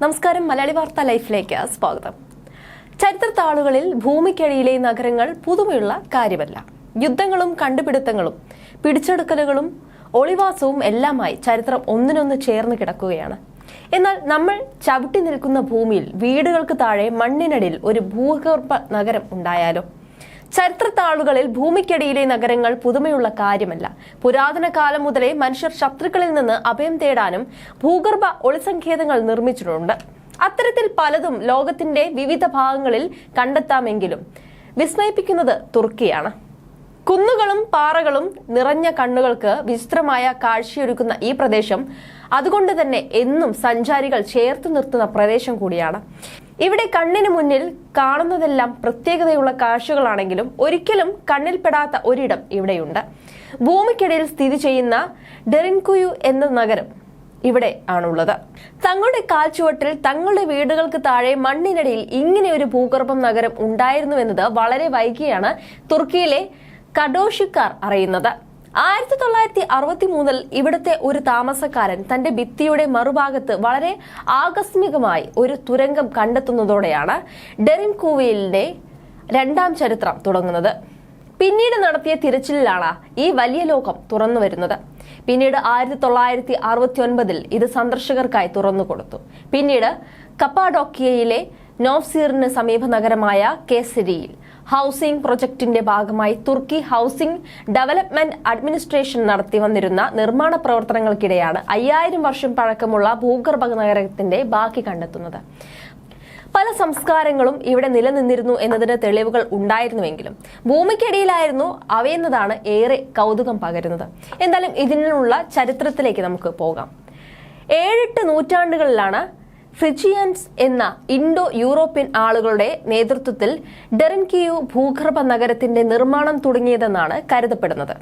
നമസ്കാരം മലയാളി വാർത്ത ലൈഫിലേക്ക് സ്വാഗതം. ചരിത്രത്താളുകളിൽ ഭൂമിക്കടിയിലെ നഗരങ്ങൾ പുതുമയുള്ള കാര്യമല്ല. യുദ്ധങ്ങളും കണ്ടുപിടുത്തങ്ങളും പിടിച്ചെടുക്കലുകളും ഒളിവാസവും എല്ലാമായി ചരിത്രം ഒന്നിനൊന്ന് ചേർന്ന് കിടക്കുകയാണ്. എന്നാൽ നമ്മൾ ചവിട്ടി നിൽക്കുന്ന ഭൂമിയിൽ വീടുകൾക്ക് താഴെ മണ്ണിനടിയിൽ ഒരു ഭൂഗർഭ നഗരം ഉണ്ടായാലോ? ചരിത്രത്താളുകളിൽ ഭൂമിക്കടിയിലെ നഗരങ്ങൾ പുതുമയുള്ള കാര്യമല്ല. പുരാതന കാലം മുതലേ മനുഷ്യർ ശത്രുക്കളിൽ നിന്ന് അഭയം തേടാനും ഭൂഗർഭ ഒളിസങ്കേതങ്ങൾ നിർമ്മിച്ചിട്ടുണ്ട്. അത്തരത്തിൽ പലതും ലോകത്തിന്റെ വിവിധ ഭാഗങ്ങളിൽ കണ്ടെത്താമെങ്കിലും വിസ്മയിപ്പിക്കുന്നത് തുർക്കിയാണ്. കുന്നുകളും പാറകളും നിറഞ്ഞ കണ്ണുകൾക്ക് വിചിത്രമായ കാഴ്ചയൊരുക്കുന്ന ഈ പ്രദേശം അതുകൊണ്ട് തന്നെ എന്നും സഞ്ചാരികൾ ചേർത്ത് നിർത്തുന്ന പ്രദേശം കൂടിയാണ്. ഇവിടെ കണ്ണിന് മുന്നിൽ കാണുന്നതെല്ലാം പ്രത്യേകതയുള്ള കാഴ്ചകളാണെങ്കിലും ഒരിക്കലും കണ്ണിൽപ്പെടാത്ത ഒരിടം ഇവിടെയുണ്ട്. ഭൂമിക്കിടയിൽ സ്ഥിതി ചെയ്യുന്ന ഡെറിൻകുയു എന്ന നഗരം ഇവിടെ ആണുള്ളത്. തങ്ങളുടെ കാൽച്ചുവട്ടിൽ തങ്ങളുടെ വീടുകൾക്ക് താഴെ മണ്ണിനടിയിൽ ഇങ്ങനെ ഒരു ഭൂഗർഭം നഗരം ഉണ്ടായിരുന്നു എന്നത് വളരെ വൈകിയാണ് തുർക്കിയിലെ കഡോഷിക്കാർ അറിയുന്നത്. ആയിരത്തി തൊള്ളായിരത്തി അറുപത്തി മൂന്നിൽ ഇവിടുത്തെ ഒരു താമസക്കാരൻ തന്റെ ഭിത്തിയുടെ മറുഭാഗത്ത് വളരെ ആകസ്മികമായി ഒരു തുരങ്കം കണ്ടെത്തുന്നതോടെയാണ് ഡെറിം കൂവിലിന്റെ രണ്ടാം ചരിത്രം തുടങ്ങുന്നത്. പിന്നീട് നടത്തിയ തിരച്ചിലിലാണ് ഈ വലിയ ലോകം തുറന്നു വരുന്നത്. പിന്നീട് ആയിരത്തി തൊള്ളായിരത്തി അറുപത്തി ഒൻപതിൽ ഇത് സന്ദർശകർക്കായി തുറന്നു കൊടുത്തു. പിന്നീട് കപ്പാഡോക്കിയയിലെ നോഫ്സീറിന് സമീപ നഗരമായ കേസരിയിൽ. ഹൗസിംഗ് പ്രൊജക്ടിന്റെ ഭാഗമായി തുർക്കി ഹൗസിംഗ് ഡെവലപ്മെന്റ് അഡ്മിനിസ്ട്രേഷൻ നടത്തി വന്നിരുന്ന നിർമ്മാണ പ്രവർത്തനങ്ങൾക്കിടെയാണ് അയ്യായിരം വർഷം പഴക്കമുള്ള ഭൂഗർഭ നഗരത്തിന്റെ ബാക്കി കണ്ടെത്തുന്നത്. പല സംസ്കാരങ്ങളും ഇവിടെ നിലനിന്നിരുന്നു എന്നതിന് തെളിവുകൾ ഉണ്ടായിരുന്നുവെങ്കിലും ഭൂമിക്കടിയിലായിരുന്നു അവയെന്നതാണ് ഏറെ കൗതുകം പകരുന്നത്. എന്തായാലും ഇതിനുള്ള ചരിത്രത്തിലേക്ക് നമുക്ക് പോകാം. ഏഴെട്ട് നൂറ്റാണ്ടുകളിലാണ് ഫ്രിജിയൻസ് എന്ന ഇൻഡോ യൂറോപ്യൻ ആളുകളുടെ നേതൃത്വത്തിൽ ഡെറൻകിയു ഭൂഗർഭ നഗരത്തിന്റെ നിർമ്മാണം തുടങ്ങിയതെന്നാണ് കരുതപ്പെടുന്നത്.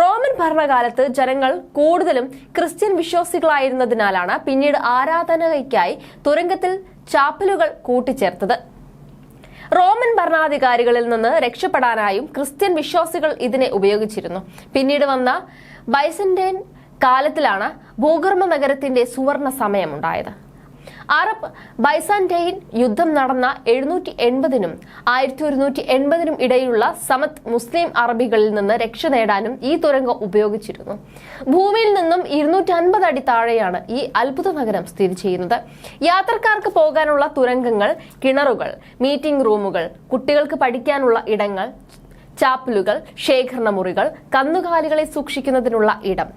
റോമൻ ഭരണകാലത്ത് ജനങ്ങൾ കൂടുതലും ക്രിസ്ത്യൻ വിശ്വാസികളായിരുന്നതിനാലാണ് പിന്നീട് ആരാധനയ്ക്കായി തുരങ്കത്തിൽ ചാപ്പലുകൾ കൂട്ടിച്ചേർത്തത്. റോമൻ ഭരണാധികാരികളിൽ നിന്ന് രക്ഷപ്പെടാനായും ക്രിസ്ത്യൻ വിശ്വാസികൾ ഇതിനെ ഉപയോഗിച്ചിരുന്നു. പിന്നീട് വന്ന ബൈസന്റൈൻ കാലത്തിലാണ് ഭൂഗർഭ നഗരത്തിന്റെ സുവർണ സമയമുണ്ടായത്. അറബ് ബൈസാന്റൈൻ യുദ്ധം നടന്ന എഴുന്നൂറ്റി എൺപതിനും ആയിരത്തി ഒരുന്നൂറ്റി എൺപതിനും ഇടയിലുള്ള സമത് മുസ്ലിം അറബികളിൽ നിന്ന് രക്ഷ നേടാനും ഈ തുരങ്കം ഉപയോഗിച്ചിരുന്നു. ഭൂമിയിൽ നിന്നും ഇരുന്നൂറ്റി അൻപത് അടി താഴെയാണ് ഈ അത്ഭുത നഗരം സ്ഥിതി ചെയ്യുന്നത്. യാത്രക്കാർക്ക് പോകാനുള്ള തുരങ്കങ്ങൾ കിണറുകൾ മീറ്റിംഗ് റൂമുകൾ കുട്ടികൾക്ക് പഠിക്കാനുള്ള ഇടങ്ങൾ ചാപ്പലുകൾ ശേഖരണ മുറികൾ കന്നുകാലികളെ സൂക്ഷിക്കുന്നതിനുള്ള ഇടം.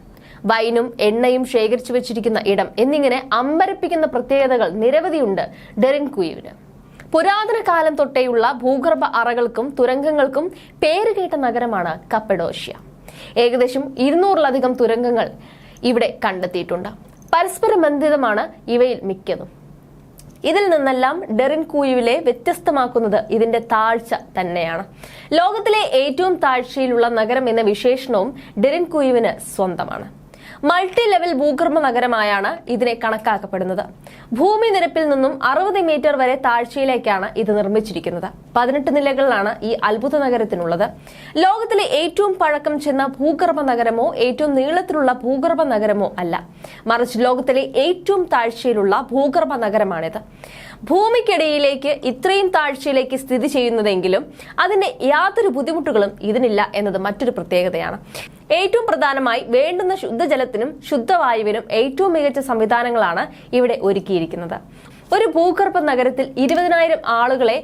വൈനും എണ്ണയും ശേഖരിച്ചു വെച്ചിരിക്കുന്ന ഇടം എന്നിങ്ങനെ അമ്പരപ്പിക്കുന്ന പ്രത്യേകതകൾ നിരവധിയുണ്ട് ഡെറിൻ കുയുവിന് പുരാതന കാലം തൊട്ടേയുള്ള ഭൂഗർഭ അറകൾക്കും തുരങ്കങ്ങൾക്കും പേരുകേട്ട നഗരമാണ് കപ്പഡോഷ്യ. ഏകദേശം ഇരുന്നൂറിലധികം തുരങ്കങ്ങൾ ഇവിടെ കണ്ടെത്തിയിട്ടുണ്ട്. പരസ്പര ബന്ധിതമാണ് ഇവയിൽ മിക്കതും. ഇതിൽ നിന്നെല്ലാം ഡെറിൻ വ്യത്യസ്തമാക്കുന്നത് ഇതിന്റെ താഴ്ച തന്നെയാണ്. ലോകത്തിലെ ഏറ്റവും താഴ്ചയിലുള്ള നഗരം എന്ന വിശേഷണവും ഡെറിൻ സ്വന്തമാണ്. മൾട്ടി ലെവൽ ഭൂഗർഭ നഗരമായാണ് ഇതിനെ കണക്കാക്കപ്പെടുന്നത്. ഭൂമി നിരപ്പിൽ നിന്നും അറുപത് മീറ്റർ വരെ താഴ്ചയിലേക്കാണ് ഇത് നിർമ്മിച്ചിരിക്കുന്നത്. പതിനെട്ട് നിലകളിലാണ് ഈ അത്ഭുത നഗരത്തിനുള്ളത്. ലോകത്തിലെ ഏറ്റവും പഴക്കം ചെന്ന ഭൂഗർഭ നഗരമോ ഏറ്റവും നീളത്തിലുള്ള ഭൂഗർഭ നഗരമോ അല്ല. മറിച്ച് ലോകത്തിലെ ഏറ്റവും താഴ്ചയിലുള്ള ഭൂഗർഭ നഗരമാണിത്. ഭൂമിക്കിടയിലേക്ക് ഇത്രയും താഴ്ചയിലേക്ക് സ്ഥിതി ചെയ്യുന്നതെങ്കിലും അതിന്റെ യാതൊരു ബുദ്ധിമുട്ടുകളും ഇതിനില്ല എന്നത് മറ്റൊരു പ്രത്യേകതയാണ്. ഏറ്റവും പ്രധാനമായി വേണ്ടുന്ന ശുദ്ധജലത്തിനും ശുദ്ധവായുവിനും ഏറ്റവും മികച്ച സംവിധാനങ്ങളാണ് ഇവിടെ ഒരുക്കിയിരിക്കുന്നത്. ഒരു ഭൂഗർഭ നഗരത്തിൽ ഇരുപതിനായിരം ആളുകളെ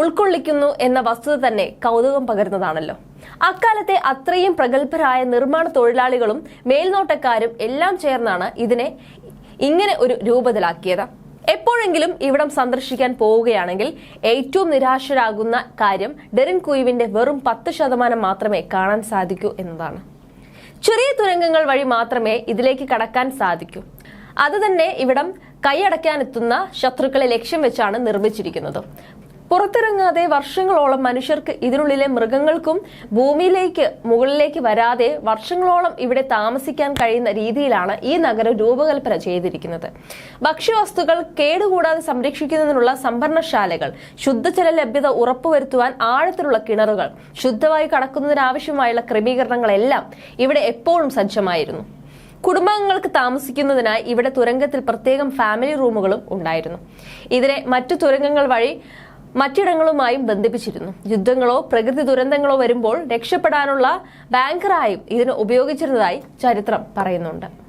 ഉൾക്കൊള്ളിക്കുന്നു എന്ന വസ്തുത തന്നെ കൗതുകം പകരുന്നതാണല്ലോ. അക്കാലത്തെ അത്രയും പ്രഗത്ഭരായ നിർമ്മാണ തൊഴിലാളികളും മേൽനോട്ടക്കാരും എല്ലാം ചേർന്നാണ് ഇതിനെ ഇങ്ങനെ ഒരു രൂപത്തിലാക്കിയത്. എപ്പോഴെങ്കിലും ഇവിടം സന്ദർശിക്കാൻ പോവുകയാണെങ്കിൽ ഏറ്റവും നിരാശരാകുന്ന കാര്യം ഡെറിൻ കുയുവിന്റെ വെറും പത്ത് ശതമാനം മാത്രമേ കാണാൻ സാധിക്കൂ എന്നതാണ്. ചെറിയ തുരങ്കങ്ങൾ വഴി മാത്രമേ ഇതിലേക്ക് കടക്കാൻ സാധിക്കൂ. അത് തന്നെ ഇവിടം കൈയടക്കാനെത്തുന്ന ശത്രുക്കളെ ലക്ഷ്യം വെച്ചാണ് നിർമ്മിച്ചിരിക്കുന്നത്. പുറത്തിറങ്ങാതെ വർഷങ്ങളോളം മനുഷ്യർക്ക് ഇതിനുള്ളിലെ മൃഗങ്ങൾക്കും ഭൂമിയിലേക്ക് മുകളിലേക്ക് വരാതെ വർഷങ്ങളോളം ഇവിടെ താമസിക്കാൻ കഴിയുന്ന രീതിയിലാണ് ഈ നഗരം രൂപകൽപ്പന ചെയ്തിരിക്കുന്നത്. ഭക്ഷ്യവസ്തുക്കൾ കേടുകൂടാതെ സംരക്ഷിക്കുന്നതിനുള്ള സംഭരണശാലകൾ ശുദ്ധജല ലഭ്യത ഉറപ്പുവരുത്തുവാൻ ആഴത്തിലുള്ള കിണറുകൾ ശുദ്ധമായി കടക്കുന്നതിനാവശ്യമായുള്ള ക്രമീകരണങ്ങളെല്ലാം ഇവിടെ എപ്പോഴും സജ്ജമായിരുന്നു. കുടുംബാംഗങ്ങൾക്ക് താമസിക്കുന്നതിനായി ഇവിടെ തുരങ്കത്തിൽ പ്രത്യേകം ഫാമിലി റൂമുകളും ഉണ്ടായിരുന്നു. ഇതിനെ മറ്റു തുരങ്കങ്ങൾ വഴി മറ്റിടങ്ങളുമായും ബന്ധിപ്പിച്ചിരുന്നു. യുദ്ധങ്ങളോ പ്രകൃതി ദുരന്തങ്ങളോ വരുമ്പോൾ രക്ഷപ്പെടാനുള്ള ബാങ്കറായും ഇതിന് ഉപയോഗിച്ചിരുന്നതായി ചരിത്രം പറയുന്നുണ്ട്.